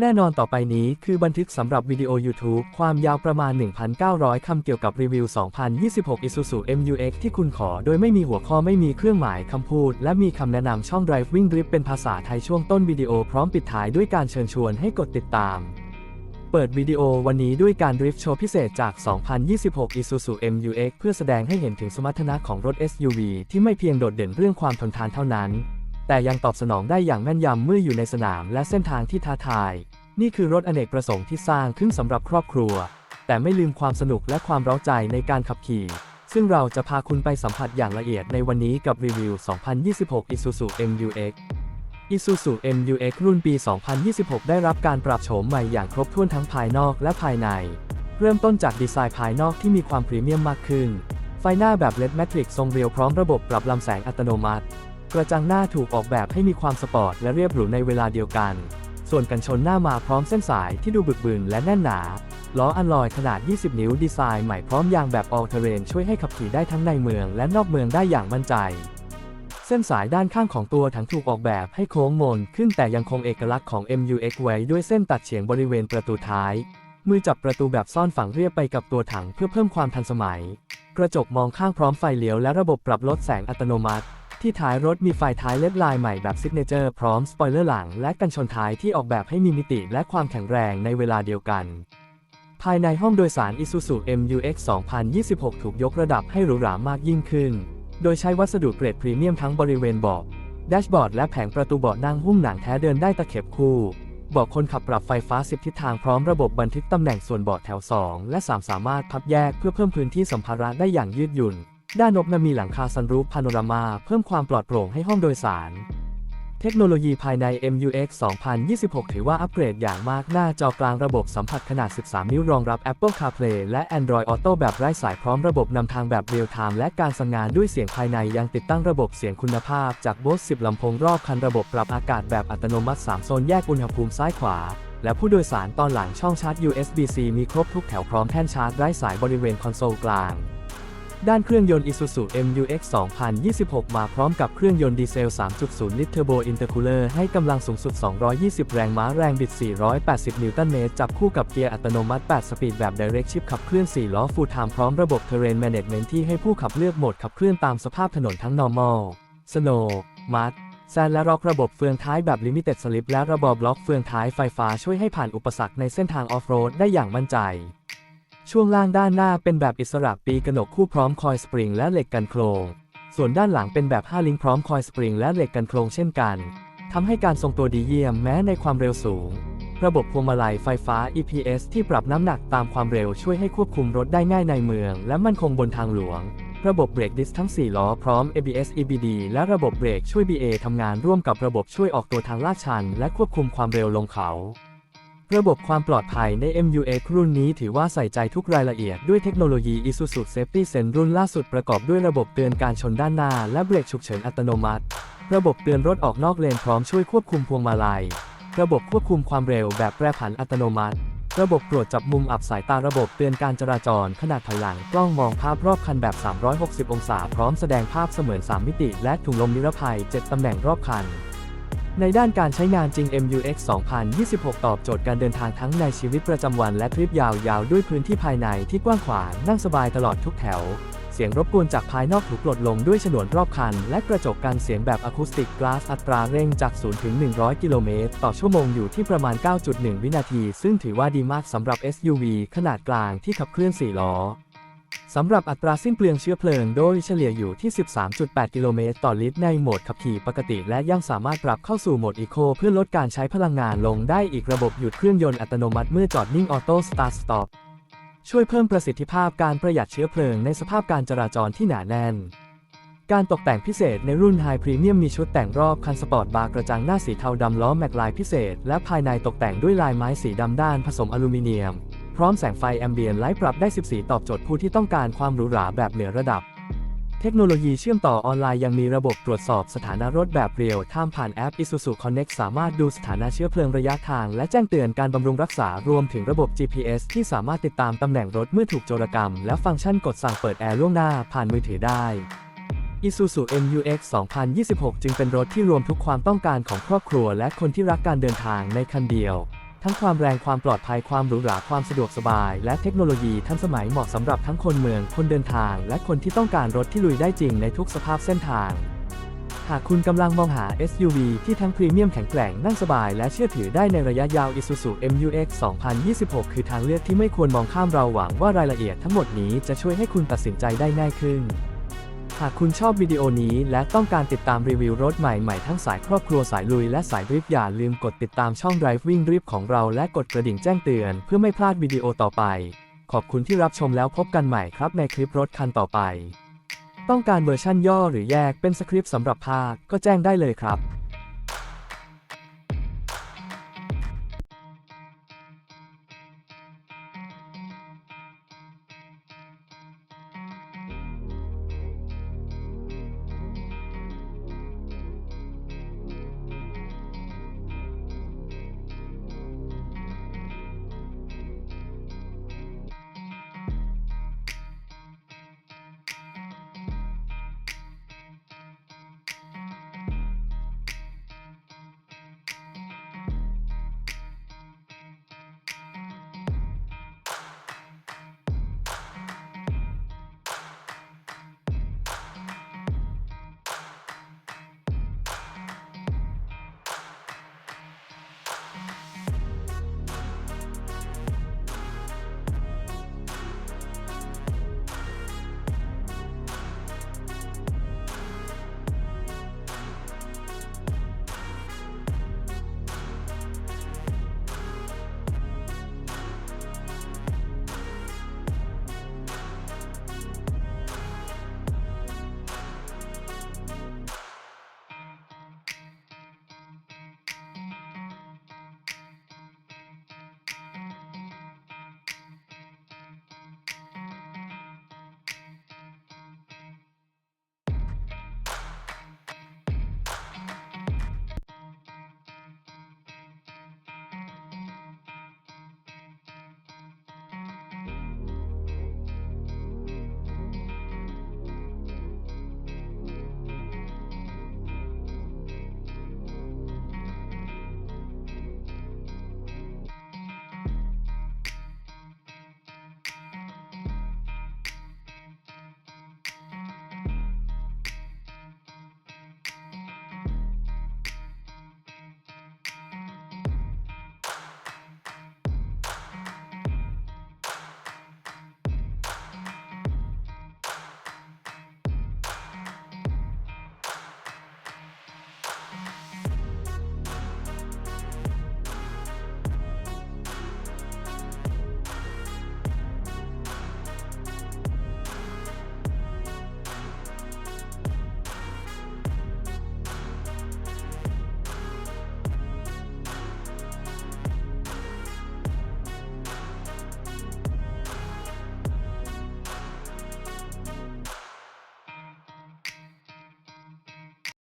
แน่นอนต่อไปนี้คือบันทึกสำหรับวิดีโอ YouTube ความยาวประมาณ 1,900 คำเกี่ยวกับรีวิว 2026 Isuzu MUX ที่คุณขอโดยไม่มีหัวข้อไม่มีเครื่องหมายคำพูด และมีคำแนะนำช่อง Driving Grip เป็นภาษาไทยช่วงต้นวิดีโอพร้อมปิดท้ายด้วยการเชิญชวนให้กดติดตาม เปิดวิดีโอวันนี้ด้วยการดริฟท์โชว์พิเศษจาก 2026 Isuzu MUX เพื่อแสดงให้เห็นถึงสมรรถนะของรถ SUV ที่ไม่เพียงโดดเด่นเรื่องความทนทานเท่านั้น แต่ยังตอบสนองได้อย่างแม่นยำเมื่ออยู่ในสนามและเส้นทางที่ท้าทาย นี่คือรถอเนกประสงค์ที่สร้างขึ้นสำหรับครอบครัว แต่ไม่ลืมความสนุกและความเร้าใจในการขับขี่ ซึ่งเราจะพาคุณไปสัมผัสอย่างละเอียดในวันนี้กับรีวิว 2026 Isuzu MUX Isuzu MUX รุ่นปี 2026 ได้รับการปรับโฉมใหม่อย่างครบถ้วนทั้งภายนอกและภายใน เริ่มต้นจากดีไซน์ภายนอกที่มีความพรีเมียมมากขึ้น ไฟหน้าแบบ LED Matrix ทรงเรียวพร้อมระบบปรับลำแสงอัตโนมัติ กระจังหน้าถูกออกแบบให้มีความสปอร์ตและเรียบหรูในเวลาเดียวกัน ส่วนกันชนหน้ามาพร้อมเส้นสายที่ดูบึกบึนและแน่นหนา ล้ออัลลอยขนาด 20 นิ้วดีไซน์ใหม่พร้อมยางแบบ all terrain ช่วยให้ขับขี่ได้ทั้งในเมืองและนอกเมืองได้อย่างมั่นใจ เส้นสายด้านข้างของตัวถังถูกออกแบบให้โค้งมนขึ้นแต่ยังคงเอกลักษณ์ของ MUX ไว้ด้วยเส้นตัดเฉียงบริเวณประตูท้าย มือจับประตูแบบซ่อนฝังเรียบไปกับตัวถังเพื่อเพิ่มความทันสมัย กระจกมองข้างพร้อมไฟเลี้ยวและระบบปรับลดแสงอัตโนมัติ ที่ท้ายรถมีไฟท้ายเล็ดลายใหม่แบบซิกเนเจอร์พร้อมสปอยเลอร์หลังและกันชนท้ายที่ออกแบบให้มีมิติและความแข็งแรงในเวลาเดียวกัน ภายในห้องโดยสาร Isuzu MUX 2026 ถูกยกระดับให้หรูหรามากยิ่งขึ้น โดยใช้วัสดุเกรดพรีเมียมทั้งบริเวณเบาะแดชบอร์ดและแผงประตูเบาะนั่งหุ้มหนังแท้เดินได้ตะเข็บคู่เบาะคนขับปรับไฟฟ้า 10 ทิศทางพร้อมระบบบันทึกตำแหน่งส่วนเบาะแถว 2 และ 3 สามารถพับแยกเพื่อเพิ่มพื้นที่สัมภาระได้อย่างยืดหยุ่น ด้านนบนมีหลังคาซันรูฟพาโนรามาเพิ่มความปลอดโปร่งให้ห้องโดยสาร เทคโนโลยีภายใน MUX 2026 ถือว่าอัปเกรดอย่างมากหน้าจอกลางระบบสัมผัสขนาด 13 นิ้วรองรับ Apple CarPlay และ Android Auto แบบไร้สายพร้อมระบบนำทางแบบเรียลไทม์และการสั่งงานด้วยเสียงภายในยังติดตั้งระบบเสียงคุณภาพจาก Bose 10 ลำโพงรอบคันระบบปรับอากาศแบบอัตโนมัติ 3 โซนแยกอุณหภูมิซ้ายขวาและผู้โดยสารตอนหลังช่องชาร์จ USB-C มีครบทุกแถวพร้อมแท่นชาร์จไร้สายบริเวณคอนโซลกลาง ด้านเครื่องยนต์ Isuzu MUX 2026 มาพร้อมกับเครื่องยนต์ดีเซล 3.0 ลิตรเทอร์โบอินเตอร์คูลเลอร์ให้กำลังสูงสุด 220 แรงม้าแรงบิด 480 นิวตันเมตร จับคู่กับเกียร์อัตโนมัติ 8 สปีดแบบ Direct Shift ขับเคลื่อน 4 ล้อ Full Time พร้อมระบบ Terrain Management ที่ให้ผู้ขับเลือกโหมดขับเคลื่อนตามสภาพถนนทั้ง Normal Snow Mud แซนและล็อกระบบเฟืองท้ายแบบ Limited Slip และระบบล็อกเฟืองท้ายไฟฟ้าช่วยให้ผ่านอุปสรรคในเส้นทางออฟโรดได้อย่างมั่นใจ ช่วงล่างด้านหน้าเป็นแบบอิสระปีกระหนกคู่พร้อมคอยสปริงและเหล็กกันโครง ส่วนด้านหลังเป็นแบบ5ลิงก์พร้อมคอยสปริงและเหล็กกันโครงเช่นกันทำให้การทรงตัวดีเยี่ยมแม้ในความเร็วสูง ระบบพวงมาลัยไฟฟ้า EPS ที่ปรับน้ำหนักตามความเร็วช่วยให้ควบคุมรถได้ง่ายในเมือง และมั่นคงบนทางหลวง ระบบเบรกดิสทั้ง 4 ล้อพร้อม ABS EBD และระบบเบรกช่วย BA ทำงานร่วมกับระบบช่วยออกตัวทางลาดชัน และควบคุมความเร็วลงเขา ระบบความปลอดภัยใน MUX รุ่นนี้ถือว่าใส่ใจทุกรายละเอียดด้วยเทคโนโลยี Isuzu Safety Sense รุ่นล่าสุดประกอบด้วยระบบเตือนการชนด้านหน้า และเบรกฉุกเฉินอัตโนมัติ ระบบเตือนรถออกนอกเลนพร้อมช่วยควบคุมพวงมาลัย ระบบควบคุมความเร็วแบบแปรผันอัตโนมัติ ระบบตรวจจับมุมอับสายตาระบบเตือนการจราจรขนาดถอยหลังกล้องมองภาพรอบคันแบบ 360 องศา พร้อมแสดงภาพเสมือน 3 มิติ และถุงลมนิรภัย 7 ตำแหน่งรอบคัน ในด้านการใช้งานจริง MUX 2026 ตอบโจทย์การเดินทางทั้งในชีวิตประจำวันและทริปยาวๆ ด้วยพื้นที่ภายในที่กว้างขวางนั่งสบายตลอดทุกแถว เสียงรบกวนจากภายนอกถูกปลดลงด้วยฉนวนรอบคัน และกระจกกันเสียงแบบอะคูสติกกลาสอัตราเร่งจาก 0 ถึง 100 กิโลเมตรต่อชั่วโมงอยู่ที่ประมาณ 9.1 วินาที ซึ่งถือว่าดีมากสำหรับ SUV ขนาดกลางที่ขับเคลื่อน 4 ล้อ สำหรับอัตราสิ้นเปลืองเชื้อเพลิงโดยเฉลี่ยอยู่ที่ 13.8 กิโลเมตรต่อลิตรในโหมดขับขี่ปกติ และยังสามารถปรับเข้าสู่โหมดอีโคเพื่อลดการใช้พลังงานลงได้อีกระบบหยุดเครื่องยนต์อัตโนมัติเมื่อจอดนิ่งออโต้สตาร์ทสต็อปช่วยเพิ่มประสิทธิภาพการประหยัดเชื้อเพลิงในสภาพการจราจรที่หนาแน่น การตกแต่งพิเศษในรุ่นไฮพรีเมียมมีชุดแต่งรอบคันสปอร์ตบาร์กระจังหน้าสีเทาดำล้อแม็กลายพิเศษ และภายในตกแต่งด้วยลายไม้สีดำด้านผสมอลูมิเนียม พร้อมแสงไฟแอมเบียนไลท์ปรับได้ 14 ตอบโจทย์ผู้ที่ต้องการความหรูหราแบบเหนือระดับ เทคโนโลยีเชื่อมต่อออนไลน์ยังมีระบบตรวจสอบสถานะรถแบบเรียลไทม์ผ่านแอป Isuzu Connect สามารถดูสถานะเชื้อเพลิงระยะทาง และแจ้งเตือนการบำรุงรักษารวมถึงระบบ GPS ที่สามารถติดตามตำแหน่งรถเมื่อถูกโจรกรรม และฟังก์ชันกดสั่งเปิดแอร์ล่วงหน้าผ่านมือถือได้ Isuzu MUX 2026 จึงเป็นรถที่รวมทุกความต้องการของครอบครัว และคนที่รักการเดินทางในคันเดียว ทั้งความแรงความปลอดภัยความหรูหราความสะดวกสบาย และเทคโนโลยีทันสมัยเหมาะสำหรับทั้งคนเมือง คนเดินทาง และคนที่ต้องการรถที่ลุยได้จริงในทุกสภาพเส้นทาง หากคุณกำลังมองหา SUV ที่ทั้งพรีเมียมแข็งแกร่งนั่งสบาย และเชื่อถือได้ในระยะยาว Isuzu MU-X 2026 คือทางเลือกที่ไม่ควรมองข้ามเราหวังว่ารายละเอียดทั้งหมดนี้จะช่วยให้คุณตัดสินใจได้ง่ายขึ้น หากคุณชอบวิดีโอนี้และต้องการติดตามรีวิวรถใหม่ๆ ทั้งสายครอบครัวสายลุยและสายริฟอย่าลืมกดติดตามช่อง Driving Drip ของเราและกดกระดิ่งแจ้งเตือนเพื่อไม่พลาดวิดีโอต่อไป ขอบคุณที่รับชมแล้วพบกันใหม่ครับในคลิปรถคันต่อไป ต้องการเวอร์ชั่นย่อหรือแยกเป็นสคริปต์สำหรับภาคก็แจ้งได้เลยครับ